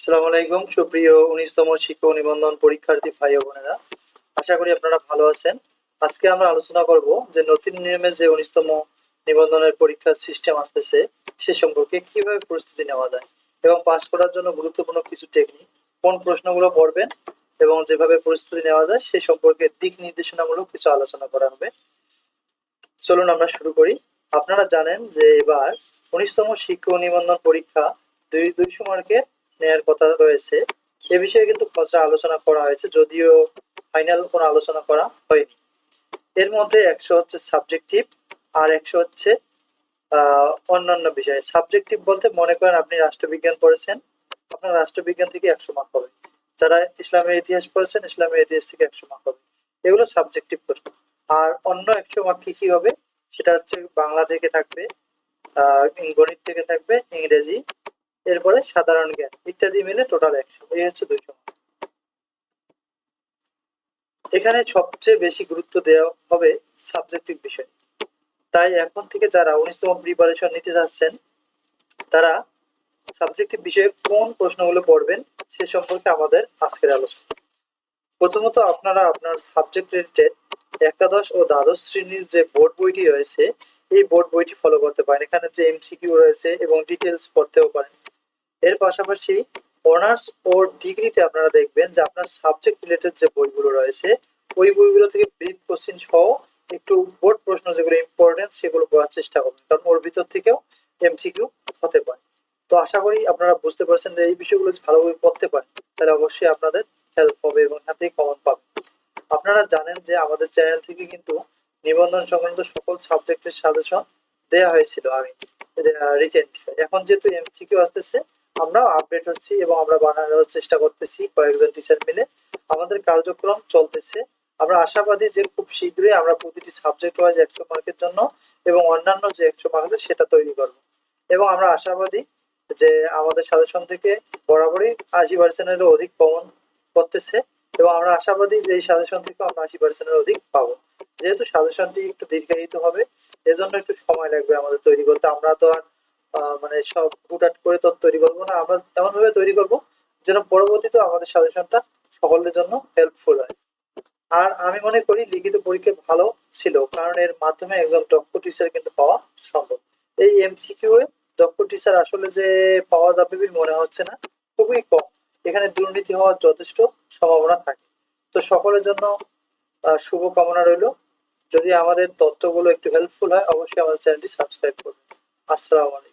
আসসালামু আলাইকুম, সুপ্রিয় উনিশতম শিক্ষক নিবন্ধন পরীক্ষার্থী ভাই বোনেরা। আশা করি আপনারা ভালো আছেন। আজকে আমরা আলোচনা করব যে নতুন নিয়মে যে উনিশতম নিবন্ধনের পরীক্ষার সিস্টেম আসতেছে, সে সম্পর্কে কীভাবে প্রস্তুতি নেওয়া যায় এবং পাস করার জন্য গুরুত্বপূর্ণ কিছু টেকনিক কোন প্রশ্নগুলো পড়বেন এবং যেভাবে প্রস্তুতি নেওয়া যায়, সে সম্পর্কে দিক নির্দেশনামূলক কিছু আলোচনা করা হবে। চলুন আমরা শুরু করি। আপনারা জানেন যে এবার উনিশতম শিক্ষক নিবন্ধন পরীক্ষা দুই, দুইশো মার্কের নেয়ার কথা রয়েছে। এ বিষয়ে কিন্তু খসড়া আলোচনা করা হয়েছে, যদিও ফাইনাল কোনো আলোচনা করা হয়নি। এর মধ্যে একশো হচ্ছে সাবজেক্টিভ আর একশো হচ্ছে অন্যান্য বিষয়। সাবজেক্টিভ বলতে মনে করেন আপনি রাষ্ট্রবিজ্ঞান পড়েছেন, আপনার রাষ্ট্রবিজ্ঞান থেকে একশো মার্ক হবে। যারা ইসলামের ইতিহাস পড়েছেন, ইসলামের ইতিহাস থেকে একশো মার্ক হবে। এগুলো সাবজেক্টিভ প্রশ্ন। আর অন্য একশো মার্ক কি কি হবে? সেটা হচ্ছে বাংলা থেকে থাকবে গণিত থেকে থাকবে, ইংরেজি এরপরে সাধারণ জ্ঞান ইত্যাদি মিলে টোটাল একশো এই হচ্ছে দুইশো এখানে সবচেয়ে বেশি গুরুত্ব দেওয়া হবে সাবজেক্টিভ বিষয়। তাই এখন থেকে যারা উনিশতম প্রিপারেশন নিতে যাচ্ছেন, তারা সাবজেক্টিভ বিষয়ে কোন প্রশ্নগুলো পড়বেন সে সম্পর্কে আমাদের আজকের আলোচনা। প্রথমত আপনারা আপনার সাবজেক্ট রিলেটেড একাদশ ও দ্বাদশ শ্রেণির যে বোর্ড বইটি রয়েছে, এই বোর্ড বইটি ফলো করতে পারেন। এখানে যে এমসিকিউ রয়েছে এবং ডিটেলস পড়তেও পারেন। এর পাশাপাশি অনার্স ও ডিগ্রিতে আপনারা দেখবেন যে আপনার সাবজেক্ট রিলেটেড যে বইগুলো রয়েছে, ওই বইগুলো থেকে ব্রিফ কোশ্চিন সহ একটু বোর্ড প্রশ্ন যেগুলো ইম্পর্টেন্ট সেগুলো পড়ার চেষ্টা করবেন। কারণ ওর ভিতর থেকেও এমসিকিউ হতে পারে। তো আশা করি আপনারা বুঝতে পারছেন যে এই বিষয়গুলো ভালোভাবে পড়তে পারেন, তাহলে অবশ্যই আপনাদের হেল্প হবে এবং এখান থেকে কমন পাবেন। আপনারা জানেন যে আমাদের চ্যানেল থেকে কিন্তু নিবন্ধন সংক্রান্ত সকল সাবজেক্টের সাজেশন দেওয়া হয়েছিল, আগে রিটেন এখন যেহেতু এমসিকিউ আসতেছে আমরাও আপডেট হচ্ছি এবং আমরা বানানোর চেষ্টা করতেছি কয়েকজন টিচার মিলে। আমাদের কার্যক্রম চলতেছে। আমরা আশাবাদী যে খুব শীঘ্রই আমরা প্রতিটি সাবজেক্ট ওয়াইজ একশো মার্কের জন্য এবং অন্যান্য যে একশো মার্ক আছে সেটা তৈরি করব। এবং আমরা আশাবাদী যে আমাদের সাজেশন থেকে বরাবরই আশি পার্সেন্টেরও অধিক কমন করতেছে এবং আমরা আশাবাদী যে এই সাজেশন থেকে আমরা আশি পার্সেন্টের অধিক পাবো। যেহেতু সাজেশনটি একটু দীর্ঘায়িত হবে, এজন্য একটু সময় লাগবে আমাদের তৈরি করতে। আমরা তো আর মানে সব হুটহাট করে তো তৈরি করব না আমরা এমন ভাবে তৈরি করব যেন পরবর্তীতে আমাদের সাজেশনটা সকলের জন্য হেল্পফুল হয়। আর আমি মনে করি লিখিত পরীক্ষা ভালো ছিল কারণ এর মাধ্যমে একজন দক্ষ টিচার কিন্তু পাওয়া সম্ভব। এই এমসিকিউ এ দক্ষ টিচার আসলে যে পাওয়া যাবে মনে হচ্ছে না খুবই কম। এখানে দুর্নীতি হওয়ার যথেষ্ট সম্ভাবনা থাকে। তো সকলের জন্য আহ, শুভকামনা রইল। যদি আমাদের তথ্যগুলো একটু হেল্পফুল হয় অবশ্যই আমাদের চ্যানেলটি সাবস্ক্রাইব করবেন। আসসালামু আলাইকুম।